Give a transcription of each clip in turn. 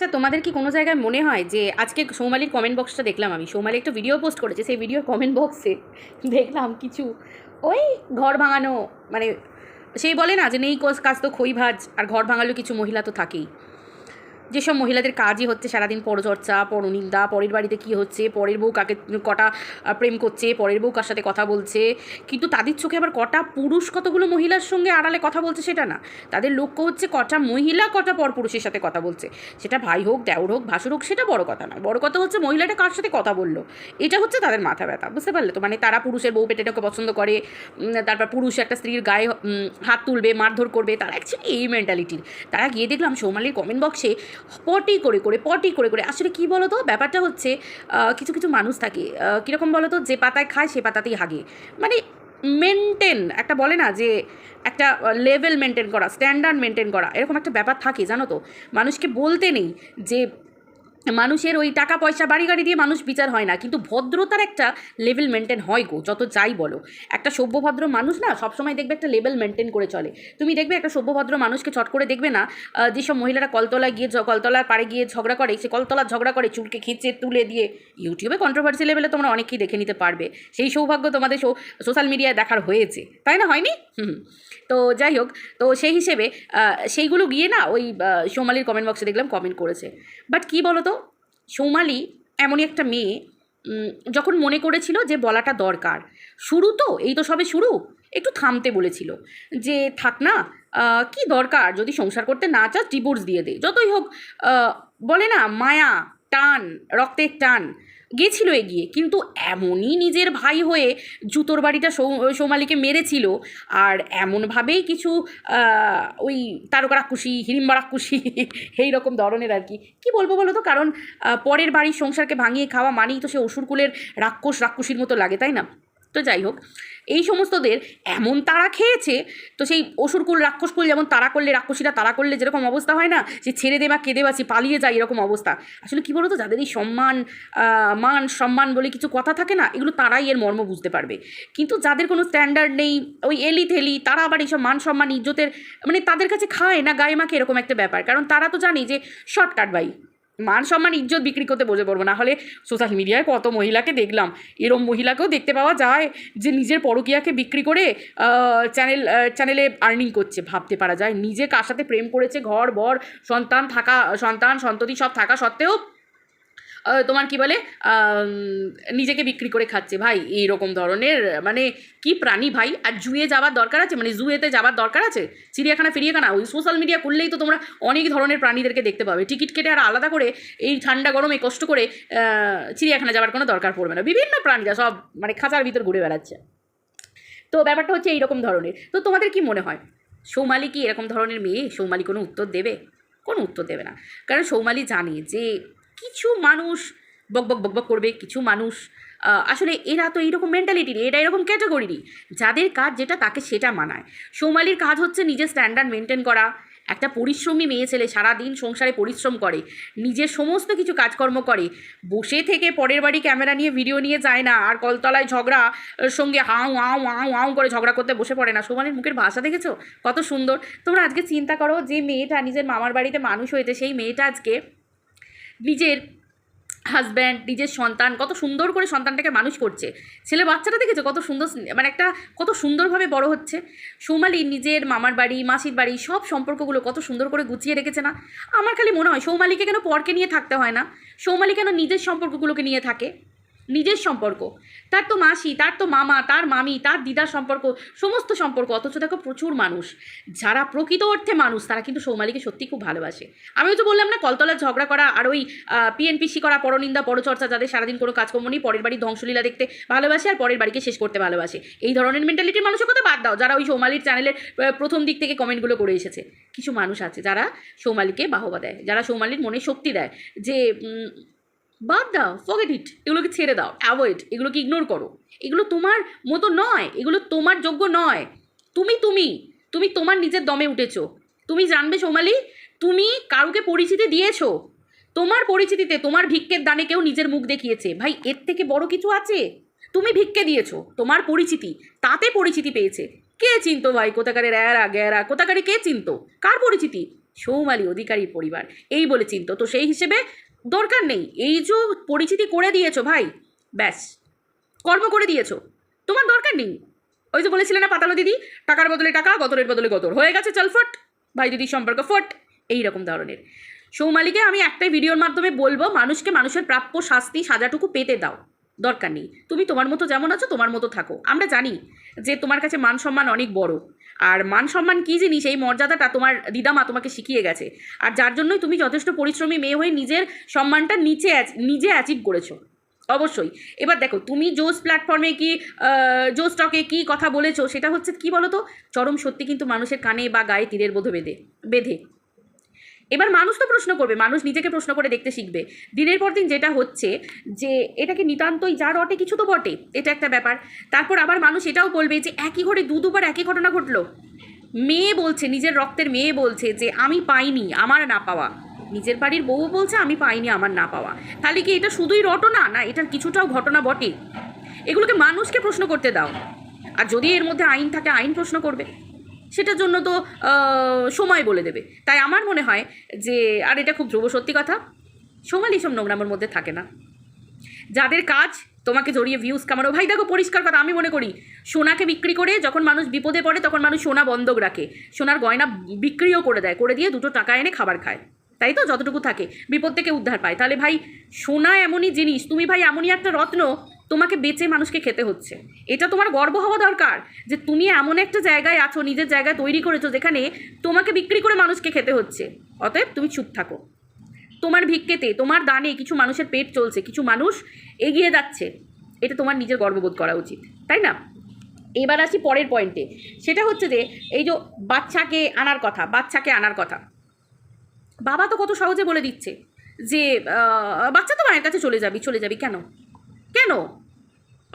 আচ্ছা তোমাদের কি কোনো জায়গায় মনে হয় যে আজকে সৌমালির কমেন্ট বক্সটা দেখলাম আমি? সৌমালি একটা ভিডিও পোস্ট করেছে, সেই ভিডিওর কমেন্ট বক্সে দেখলাম কিছু ওই ঘর ভাঙানো মানে সেই বলে না যে নেই কাজ তো খই ভাজ, আর ঘর ভাঙালো কিছু মহিলা তো থাকেই। যেসব মহিলাদের কাজই হচ্ছে সারাদিন পরচর্চা, পরনিন্দা, পরের বাড়িতে কি হচ্ছে, পরের বউ কাকে, কটা প্রেম করছে, পরের বউ কার সাথে কথা বলছে, কিন্তু তাদের চোখে আবার কটা পুরুষ কতগুলো মহিলার সঙ্গে আড়ালে কথা বলছে সেটা না। তাদের লক্ষ্য হচ্ছে কটা মহিলা, কটা পর পুরুষের সাথে কথা বলছে। সেটা ভাই হোক, দেওর হোক, ভাসুর হোক, সেটা বড় কথা নয়। বড় কথা হচ্ছে মহিলাটা কার সাথে কথা বলল? এটা হচ্ছে তাদের মাথা ব্যথা, বুঝতে পারলে তো? মানে তারা পুরুষের বউ পেটেটাকে পছন্দ করে তারপর পুরুষ একটা স্ত্রীর গায়ে হাত তুলবে, মারধর করবে, তারা অ্যাকচুয়ালি এই মেন্টালিটির তারা গিয়ে দেখলাম সৌমালির কমেন্ট বক্সে পটি করে করে, পটি করে করে। আসলে কি বলতো? ব্যাপারটা হচ্ছে কিছু কিছু মানুষ থাকে কীরকম বলো তো যে পাতায় খায়, সে পাতাতেই হাগে। মানে মেনটেন একটা বলে না যে, একটা লেভেল মেনটেন করা স্ট্যান্ডার্ড মেনটেন করা, এরকম একটা ব্যাপার থাকে, জানো তো? মানুষকে বলতে নেই যে মানুষের ওই টাকা পয়সা বাড়ি গাড়ি দিয়ে মানুষ বিচার হয় না। কিন্তু ভদ্রতার একটা লেভেল মেনটেন হয় গো, যত যাই বলো। একটা সভ্যভদ্র মানুষ না সবসময় দেখবে একটা লেভেল মেনটেন করে চলে। তুমি দেখবে একটা সভ্যভদ্র মানুষকে চট করে দেখবে না যেসব মহিলারা কলতলায় গিয়ে কলতলার পাড়ে গিয়ে ঝগড়া করে, সে কলতলার ঝগড়া করে চুলকে খিঁচে তুলে দিয়ে ইউটিউবে কন্ট্রোভার্সি লেভেলে তোমরা অনেকেই দেখে নিতে পারবে। সেই সৌভাগ্য তোমাদের সোশ্যাল মিডিয়ায় দেখার হয়েছে। তাই না হয়নি? হুম তো যাই হোক, তো সেই হিসেবে সেইগুলো গিয়ে না ওই সোমালির কমেন্ট বক্সে দেখলাম কমেন্ট করেছে। বাট কী বলো তো সৌমালি এমনই একটা মেয়ে যখন মনে করেছিল যে বলাটা দরকার। শুরু তো, এই তো সবে শুরু, একটু থামতে বলেছিল যে, থাক না কি দরকার? যদি সংসার করতে না চাস ডিভোর্স দিয়ে দে। যতই হোক বলে না, মায়া, টান, রক্তের টান। গেছিল এগিয়ে, কিন্তু এমনই নিজের ভাই হয়ে জুতোর বাড়িটা সোমালিকে মেরেছিল আর এমনভাবেই কিছু ওই তারকারাক্ষুশি রাক্ষসী হিড়িম্বা রাক্ষসী এই রকম ধরনের আর কি। কী বলব বলো তো? কারণ পরের বাড়ির সংসারকে ভাঙিয়ে খাওয়া মানেই তো সে অসুরকুলের রাক্ষস, রাক্ষসীর মতো লাগে, তাই না? তো যাই হোক, এই সমস্তদের এমন তারা খেয়েছে, তো সেই অসুরকুল রাক্ষসকুল যেমন তারা করলে, রাক্ষসীরা তারা করলে যেরকম অবস্থা হয় না, যে ছেড়ে দে বা কেঁদে বাঁচি, পালিয়ে যায় এরকম অবস্থা। আসলে কী বলতো, যাদের এই সম্মান মান, সম্মান বলে কিছু কথা থাকে না, এগুলো তারাই এর মর্ম বুঝতে পারবে। কিন্তু যাদের কোনো স্ট্যান্ডার্ড নেই, ওই এলি থেলি তারা আবার এইসব মান, সম্মান, ইজ্জতের মানে তাদের কাছে খায় না, গায়ে মাখে এরকম একটা ব্যাপার। কারণ তারা তো জানে যে শর্টকাট ভাই মান সম্মান, ইজ্জত বিক্রি করতে বোঝে পড়ব। না হলে সোশ্যাল মিডিয়ায় কত মহিলাকে দেখলাম। এরম মহিলাকেও দেখতে পাওয়া যায় যে নিজের পরকিয়াকে বিক্রি করে চ্যানেল চ্যানেলে আর্নিং করছে। ভাবতে পারা যায়। নিজে কার সাথে প্রেম করেছে, ঘর, বর, সন্তান থাকা, সন্তান, সন্ততি সব থাকা সত্ত্বেও তোমার কি বলে নিজেকে বিক্রি করে খাচ্ছে। ভাই, এইরকম ধরনের মানে কি প্রাণী ভাই? আর জুয়ে যাওয়ার দরকার আছে? মানে জুয়েতে যাওয়ার দরকার আছে? চিড়িয়াখানা, ফিরিয়াখানা? ওই সোশ্যাল মিডিয়া করলেই তো তোমরা অনেক ধরনের প্রাণীদেরকে দেখতে পাবে। টিকিট কেটে আর আলাদা করে এই ঠান্ডা গরমে কষ্ট করে চিড়িয়াখানা যাওয়ার কোনো দরকার পড়বে না। বিভিন্ন প্রাণীরা সব মানে খাঁচার ভিতর ঘুরে বেড়াচ্ছে। তো ব্যাপারটা হচ্ছে এইরকম ধরনের। তো তোমাদের কি মনে হয়? সৌমালি কি এরকম ধরনের মেয়ে? সৌমালি কোনো উত্তর দেবে? কোনো উত্তর দেবে না। কারণ সৌমালি জানে যে কিছু মানুষ বক বক বক বক করবে, কিছু মানুষ আসলে এরা তো এইরকম মেন্টালিটির এটা এরকম ক্যাটাগরিরই যাদের কাজ যেটা, তাকে সেটা মানায়। সোমালির কাজ হচ্ছে নিজের স্ট্যান্ডার্ড মেনটেন করা, একটা পরিশ্রমী মেয়ে ছেলে সারাদিন সংসারে পরিশ্রম করে, নিজের সমস্ত কিছু কাজকর্ম করে, বসে থেকে পরের বাড়ি ক্যামেরা নিয়ে ভিডিও নিয়ে যায় না, আর কলতলায় ঝগড়া সঙ্গে হাউ হাউ হাউ হাউ করে ঝগড়া করতে বসে পড়ে না। সোমালির মুখের ভাষা দেখেছ? কত সুন্দর। তোমরা আজকে চিন্তা করো, যে মেয়েটা নিজের মামার বাড়িতে মানুষ হয়েছে, সেই মেয়েটা আজকে নিজের হাজব্যান্ড নিজের সন্তান, কত সুন্দর করে সন্তানটাকে মানুষ করছে। ছেলে বাচ্চাটা দেখেছে? কত সুন্দর মানে একটা কত সুন্দরভাবে বড় হচ্ছে। সৌমালি নিজের মামার বাড়ি, মাসির বাড়ি, সব সম্পর্কগুলো কত সুন্দর করে গুছিয়ে রেখেছে না? আমার খালি মনে হয় সৌমালিকে কেন পরকে নিয়ে থাকতে হয় না? সৌমালি কেন নিজের সম্পর্কগুলোকে নিয়ে থাকে? নিজের সম্পর্ক। তার তো মাসি, তার তো মামা, তার মামি, তার দিদার সম্পর্ক, সমস্ত সম্পর্ক। অথচ দেখো প্রচুর মানুষ। যারা প্রকৃত অর্থে মানুষ, তারা কিন্তু সৌমালিকে সত্যি খুব ভালোবাসে। আমি তো বললাম না কলতলার ঝগড়া করা আর ওই পিএনপিসি করা, পরনিন্দা, পরচর্চা, যাদের সারাদিন কোনো কাজকর্ম নেই, পরের বাড়ির ধ্বংসলীলা দেখতে ভালোবাসে আর পরের বাড়িকে শেষ করতে ভালোবাসে। এই ধরনের মেন্টালিটির মানুষের কথা বাদ দাও, যারা ওই সৌমালির চ্যানেলের প্রথম দিক থেকে কমেন্টগুলো করে এসেছে। কিছু মানুষ আছে যারা সৌমালিকে বাহবা দেয়, যারা সৌমালির মনে শক্তি দেয় যে বাদ দাও ফগেট ইট এগুলোকে ছেড়ে দাও অ্যাভয়েড এগুলোকে ইগনোর করো। এগুলো তোমার মতো নয়, এগুলো তোমার যোগ্য নয়। তুমি তুমি তুমি তোমার নিজের দমে উঠেছো। তুমি জানবে সোমালি, তুমি কারুকে পরিচিতি দিয়েছ। তোমার পরিচিতিতে, তোমার ভিক্ষের দানে কেউ নিজের মুখ দেখিয়েছে। ভাই, এর থেকে বড় কিছু আছে? তুমি ভিক্ষে দিয়েছ, তোমার পরিচিতি, তাতে পরিচিতি পেয়েছে। কে চিনতো ভাই? কোথাকারের এরা, গ্যারা কোথাকারে কে চিনতো? কার পরিচিতি? সৌমালি অধিকারীর পরিবার। এই বলে চিনত। তো সেই হিসেবে দরকার নেই। এই যে পরিচিতি করে দিয়েছ ভাই, ব্যাস। কর্ম করে দিয়েছ। তোমার দরকার নেই। ওই যে বলেছিলে না পাতালো দিদি, টাকার বদলে টাকা গতরের বদলে গতর হয়ে গেছে, চল ফট। ভাই দিদির সম্পর্ক ফট। এই রকম ধরনের। সৌমালিকে আমি একটাই ভিডিওর মাধ্যমে বলব, মানুষকে মানুষের প্রাপ্য শাস্তি, সাজাটুকু পেতে দাও। দরকার নেই। তুমি তোমার মতো যেমন আছো, তোমার মতো থাকো। আমরা জানি যে তোমার কাছে মান সম্মান অনেক বড়। আর মান সম্মান কী জিনিস? এই মর্যাদাটা তোমার দিদামা তোমাকে শিখিয়ে গেছে। আর যার জন্যই তুমি যথেষ্ট পরিশ্রমী মেয়ে হয়ে নিজের সম্মানটা নিচে নিজে অ্যাচিভ করেছ। অবশ্যই। এবার দেখো, তুমি জোস প্ল্যাটফর্মে কি জো স্টকে কি কথা বলেছ সেটা হচ্ছে কি বলো তো চরম সত্যি কিন্তু মানুষের কানে বা গায়ে তীরের বোধ বেঁধে বেঁধে। এবার মানুষ তো প্রশ্ন করবে, মানুষ নিজেকে প্রশ্ন করে দেখতে শিখবে। দিনের পর দিন যেটা হচ্ছে যে, এটাকে নিতান্তই যা রটে কিছু তো বটে, এটা একটা ব্যাপার। তারপর আবার মানুষ এটাও বলবে যে, একই ঘরে দু দুবার একই ঘটনা ঘটলো। মেয়ে বলছে, নিজের রক্তের মেয়ে বলছে যে, আমি পাইনি, আমার না পাওয়া। নিজের বাড়ির বউ বলছে, আমি পাইনি, আমার না পাওয়া। তাহলে কি এটা শুধুই রটনা, না এটার কিছুটাও ঘটনা বটে? এগুলোকে মানুষকে প্রশ্ন করতে দাও। আর যদি এর মধ্যে আইন থাকে, আইন প্রশ্ন করবে। সেটার জন্য তো সময় বলে দেবে। তাই আমার মনে হয় যে, আর এটা খুব ধ্রুব সত্যি কথা সময় এইসব নোংরামের মধ্যে থাকে না। যাদের কাজ তোমাকে জড়িয়ে ভিউজ কামানো, ভাই দেখো পরিষ্কার কথা, আমি মনে করি সোনাকে বিক্রি করে যখন মানুষ বিপদে পড়ে, তখন মানুষ সোনা বন্ধক রাখে। সোনার গয়না বিক্রিও করে দেয়, করে দিয়ে দুটো টাকা এনে খাবার খায়। তাই তো? যতটুকু থাকে, বিপদ থেকে উদ্ধার পায়। তাহলে ভাই, সোনা এমনই জিনিস, তুমি ভাই এমনই একটা রত্ন তোমাকে বেচে মানুষকে খেতে হচ্ছে। এটা তোমার গর্ব হওয়া দরকার যে তুমি এমন একটা জায়গায় আছো, নিজের জায়গায় তৈরি করেছ যেখানে তোমাকে বিক্রি করে মানুষকে খেতে হচ্ছে। অতএব তুমি চুপ থাকো। তোমার ভিক্ষেতে, তোমার দানে কিছু মানুষের পেট চলছে, কিছু মানুষ এগিয়ে যাচ্ছে। এটা তোমার নিজের গর্ববোধ করা উচিত, তাই না? এবার আসি পরের পয়েন্টে সেটা হচ্ছে যে, এই যে বাচ্চাকে আনার কথা, বাচ্চাকে আনার কথা। বাবা তো কত সহজে বলে দিচ্ছে যে বাচ্চা তো মায়ের কাছে চলে যাবি চলে যাবি কেন? কেন?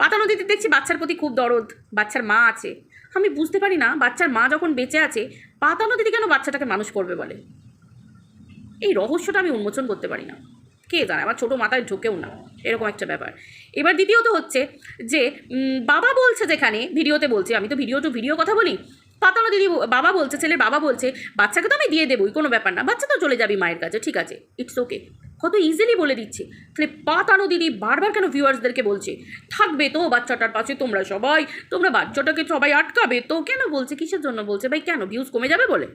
পাতা নদীতে দেখছি বাচ্চার প্রতি খুব দরদ, বাচ্চার মা আছে। আমি বুঝতে পারি না, বাচ্চার মা যখন বেঁচে আছে পাতা নদীতে কেন বাচ্চাটাকে মানুষ করবে বলে? এই রহস্যটা আমি উন্মোচন করতে পারি না। কে জানে, আমার ছোটো মাথায় ঢোকেও না, এরকম একটা ব্যাপার। এবার দ্বিতীয়ত হচ্ছে যে বাবা বলছে যেখানে, ভিডিওতে বলছে, আমি তো ভিডিও টু ভিডিও কথা বলি পাতানো দিদি বাবা বলছে, ছেলের বাবা বলছে, বাচ্চাকে তো আমি দিয়ে দেবোই, কোনো ব্যাপার না, বাচ্চা তো চলে যাবি মায়ের কাছে, ঠিক আছে ইটস ওকে কত ইজিলি বলে দিচ্ছে। তাহলে পাতানো দিদি, বারবার কেন ভিউয়ার্সদেরকে বলছে? থাকবে তো বাচ্চাটার পাশে, তোমরা সবাই, তোমরা বাচ্চাটাকে সবাই আটকাবে তো, কেন বলছে, কিসের জন্য বলছে? ভাই, কেন? ভিউজ কমে যাবে বলে?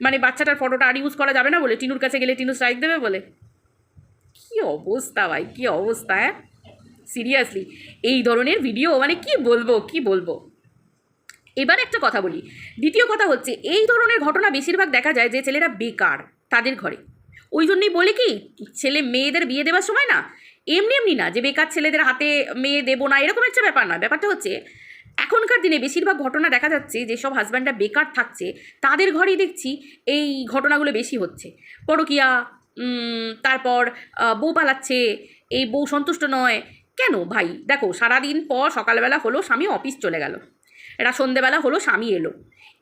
মানে বাচ্চাটার ফটোটা আর ইউজ করা যাবে না বলে? টিনুর কাছে গেলে টিনু স্ট্রাইক দেবে বলে? কি অবস্থা ভাই, কি অবস্থা হ্যাঁ? সিরিয়াসলি এই ধরনের ভিডিও মানে কি বলব কি বলব? এবার একটা কথা বলি। দ্বিতীয় কথা হচ্ছে, এই ধরনের ঘটনা বেশিরভাগ দেখা যায় যে ছেলেরা বেকার, তাদের ঘরে। ওই জন্যই বলে কি, ছেলে মেয়েদের বিয়ে দেওয়ার সময় না, এমনি এমনি না, যে বেকার ছেলেদের হাতে মেয়ে দেবো না, এরকম একটা ব্যাপার না। ব্যাপারটা হচ্ছে, এখনকার দিনে বেশিরভাগ ঘটনা দেখা যাচ্ছে যেসব হাজব্যান্ডরা বেকার থাকছে, তাদের ঘরেই দেখছি এই ঘটনাগুলো বেশি হচ্ছে। পরকিয়া তারপর বউ পালাচ্ছে, এই বউ সন্তুষ্ট নয়, কেন ভাই? দেখো, সারাদিন পর সকালবেলা হলো, স্বামী অফিস চলে গেল। এরা সন্ধেবেলা হলো, স্বামী এলো।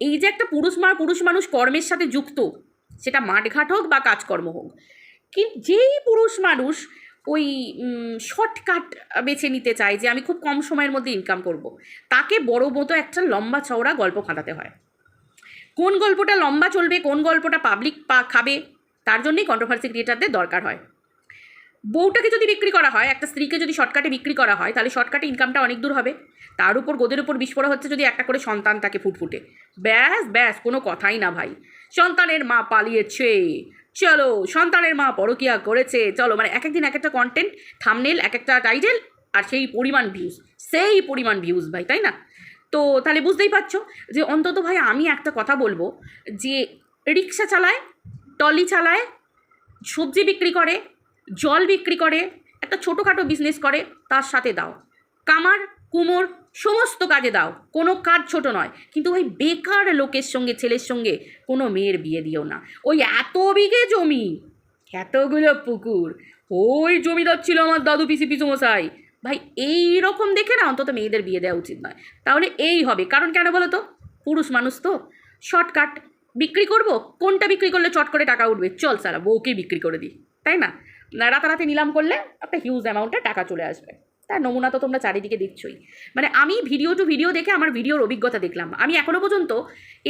এই যে একটা পুরুষ মা, পুরুষ মানুষ কর্মের সাথে যুক্ত সেটা মাঠঘাট হোক বা কাজকর্ম হোক। কিন্তু যেই পুরুষ মানুষ ওই শর্টকাট বেছে নিতে চায় যে আমি খুব কম সময়ের মধ্যে ইনকাম করব। তাকে বড় মতো একটা লম্বা চওড়া গল্প খাটাতে হয়। কোন গল্পটা লম্বা চলবে, কোন গল্পটা পাবলিক পা, খাবে, তার জন্যই কন্ট্রোভার্সি ক্রিয়েটারদের দরকার হয়। বউটাকে যদি বিক্রি করা হয়, একটা স্ত্রীকে যদি শর্টকাটে বিক্রি করা হয়, তাহলে শর্টকাটে ইনকামটা অনেক দূর হবে। তার উপর, গোদের উপর বিস্ফোরা হচ্ছে যদি একটা করে সন্তান তাকে ফুটফুটে। ব্যাস ব্যাস, কোনো কথাই না ভাই। সন্তানের মা পালিয়েছে। চলো, সন্তানের মা পরকিয়া করেছে। চলো মানে এক একদিন এক একটা কন্টেন্ট থামনেল এক একটা টাইটেল আর সেই পরিমাণ ভিউজ সেই পরিমাণ ভিউজ ভাই, তাই না? তো তাহলে বুঝতেই পারছ যে অন্তত ভাই আমি একটা কথা বলব যে রিক্সা চালায় টলি চালায়, সবজি বিক্রি করে, জল বিক্রি করে, একটা ছোটোখাটো বিজনেস করে, তার সাথে দাও। কামার, কুমোর সমস্ত কাজে দাও। কোনো কাজ ছোট নয়, কিন্তু ওই বেকার লোকের সঙ্গে, ছেলের সঙ্গে কোনো মেয়ের বিয়ে দিও না। ওই এত বিঘে জমি, এতগুলো পুকুর, ওই জমিদার ছিল আমার দাদু পিসি পিসুমশাই। ভাই এই রকম দেখে না অন্তত মেয়েদের বিয়ে দেওয়া উচিত নয়। তাহলে এই হবে। কারণ কেন বলো তো? পুরুষ মানুষ তো। শর্টকাট। বিক্রি করব? কোনটা বিক্রি করলে চট করে টাকা উঠবে? চল সারা, বউকেই বিক্রি করে দিই। তাই না? রাতারাতি নিলাম করলে একটা হিউজ অ্যামাউন্টে টাকা চলে আসবে। তার নমুনা তো তোমরা চারিদিকে দেখছোই। মানে আমি ভিডিও টু ভিডিও দেখে আমার ভিডিওর অভিজ্ঞতা দেখলাম। আমি এখনও পর্যন্ত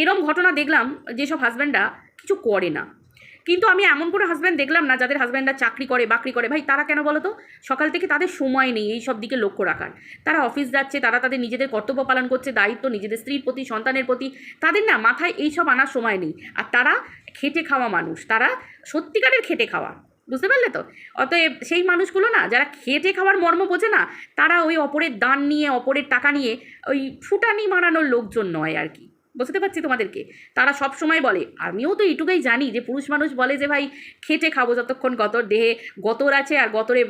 এরম ঘটনা দেখলাম যেসব হাজব্যান্ডরা কিছু করে না। কিন্তু আমি এমন কোনো হাজব্যান্ড দেখলাম না যাদের হাজব্যান্ডরা চাকরি করে, বাকরি করে। ভাই, তারা কেন বলো তো সকাল থেকে তাদের সময় নেই এই সব দিকে লক্ষ্য রাখার। তারা অফিস যাচ্ছে, তারা তাদের নিজেদের কর্তব্য পালন করছে, দায়িত্ব নিজেদের স্ত্রীর প্রতি, সন্তানের প্রতি। তাদের না মাথায় এই সব আনার সময় নেই। আর তারা খেটে খাওয়া মানুষ। তারা সত্যিকারের খেটে খাওয়া। বুঝতে পারলে তো? অতএব সেই মানুষগুলো না, যারা খেটে খাওয়ার মর্ম বোঝে না, তারা ওই অপরের দান নিয়ে, অপরের টাকা নিয়ে ওই ফুটানি মারানোর লোকজন নয় আর কি। বুঝতে পারছি তোমাদেরকে? তারা সব সময় বলে, আমিও তো এইটুকুই জানি যে পুরুষ মানুষ বলে যে, ভাই, খেটে খাব যতক্ষণ গতর দেহে গতর আছে আর গতরে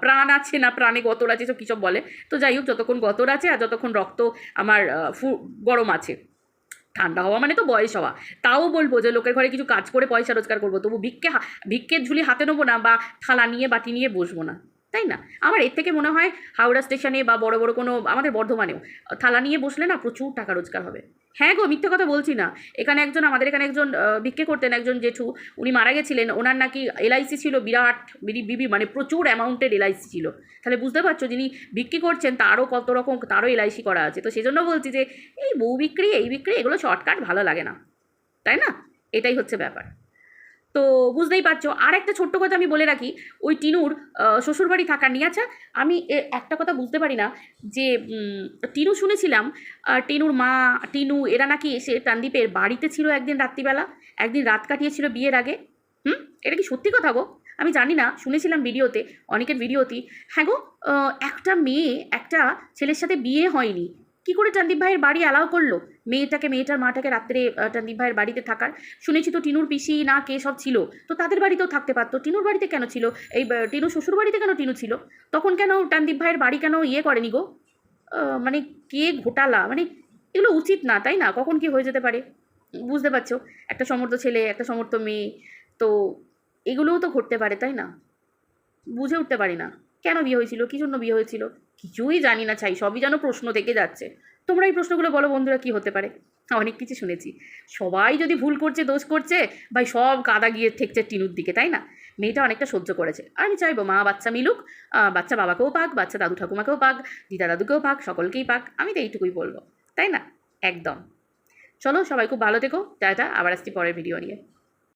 প্রাণ আছে না প্রাণে গতর আছে সব কী সব বলে? তো যাই হোক, যতক্ষণ গতর আছে আর যতক্ষণ রক্ত আমার ফু- গরম আছে। ঠান্ডা হওয়া মানে তো বয়স হওয়া। তাও বলব যে লোকের ঘরে কিছু কাজ করে পয়সা রোজগার করব, তবু ভিক্ষে ভিক্ষের ঝুলি হাতে নেব না বা থালা নিয়ে বাটি নিয়ে বসবো না, তাই না? আমার এর থেকে মনে হয় হাওড়া স্টেশনে বা বড় বড় কোনো আমাদের বর্ধমানেও, থালা নিয়ে বসলে না প্রচুর টাকা রোজগার হবে। হ্যাঁ গো, মিথ্যে কথা বলছি না। এখানে একজন, আমাদের এখানে একজন ভিক্ষে করতেন একজন জেঠু। উনি মারা গেছিলেন। ওনার নাকি এলআইসি ছিল বিরাট বিবি মানে প্রচুর অ্যামাউন্টের এলআইসি ছিল। তাহলে বুঝতে পারছ, যিনি বিক্রি করছেন, তারও কত রকম, তারও এলআইসি করা আছে। তো সেজন্য বলছি যে, এই বউ বিক্রি, এই বিক্রি, এগুলো শর্টকাট, ভালো লাগে না। তাই না? এটাই হচ্ছে ব্যাপার। তো বুঝতেই পারছ। আর একটা ছোট্ট কথা আমি বলে রাখি, ওই টিনুর শ্বশুরবাড়ি থাকা নিয়ে। আচ্ছা আমি একটা কথা বুঝতে পারি না যে টিনু শুনেছিলাম টিনুর মা, টিনু, এরা নাকি এসে টানদীপের বাড়িতে ছিল একদিন রাত্রিবেলা, একদিন রাত কাটিয়েছিল বিয়ের আগে। হুম? এটা কি সত্যি কথা গো? আমি জানি না, শুনেছিলাম ভিডিওতে, অনেকের ভিডিওতেই। হ্যাঁ গো একটা মেয়ে, একটা ছেলের সাথে বিয়ে হয়নি। কি করে টানদীপ ভাইয়ের বাড়ি অ্যালাউ করল? মেয়েটাকে মেয়েটার মাটাকে রাত্রে আহ, ভাইয়ের বাড়িতে থাকার। শুনেছি তো টিনুর পিসি না কে সব ছিল। তো তাদের বাড়িতেও থাকতে পারতো। টিনুর বাড়িতে কেন ছিল? এই টিনু শ্বশুর বাড়িতে কেন টিনু ছিল? তখন কেন টানদীপ ভাইয়ের বাড়ি কেন ইয়ে করেনি গো? মানে কে ঘোটালা? মানে এগুলো উচিত না তাই না? কখন কি হয়ে যেতে পারে? বুঝতে পারছ? একটা সমর্থ ছেলে একটা সমর্থ মেয়ে তো এগুলোও তো ঘটতে পারে তাই না? বুঝে উঠতে পারি না। কেন বিয়ে হয়েছিল? কী জন্য বিয়ে হয়েছিল? কিছুই জানি না চাই সবই যেন প্রশ্ন থেকে যাচ্ছে। তোমরা এই প্রশ্নগুলো বলো বন্ধুরা, কি হতে পারে? অনেক কিছু শুনেছি। সবাই যদি ভুল করছে, দোষ করছে, ভাই সব কাদা গিয়ে ঠেকছে টিনুর দিকে, তাই না? মেয়েটা অনেকটা সহ্য করেছে। আমি চাইব মা বাচ্চা মিলুক বাচ্চা বাবাকেও পাক, বাচ্চা দাদু ঠাকুমাকেও পাক, দিদা দাদুকেও পাক, সকলকেই পাক, আমি তো এইটুকুই বলব, তাই না? একদম। চলো সবাই খুব ভালো থেকো, টাটা, আবার আসছি পরের ভিডিও নিয়ে।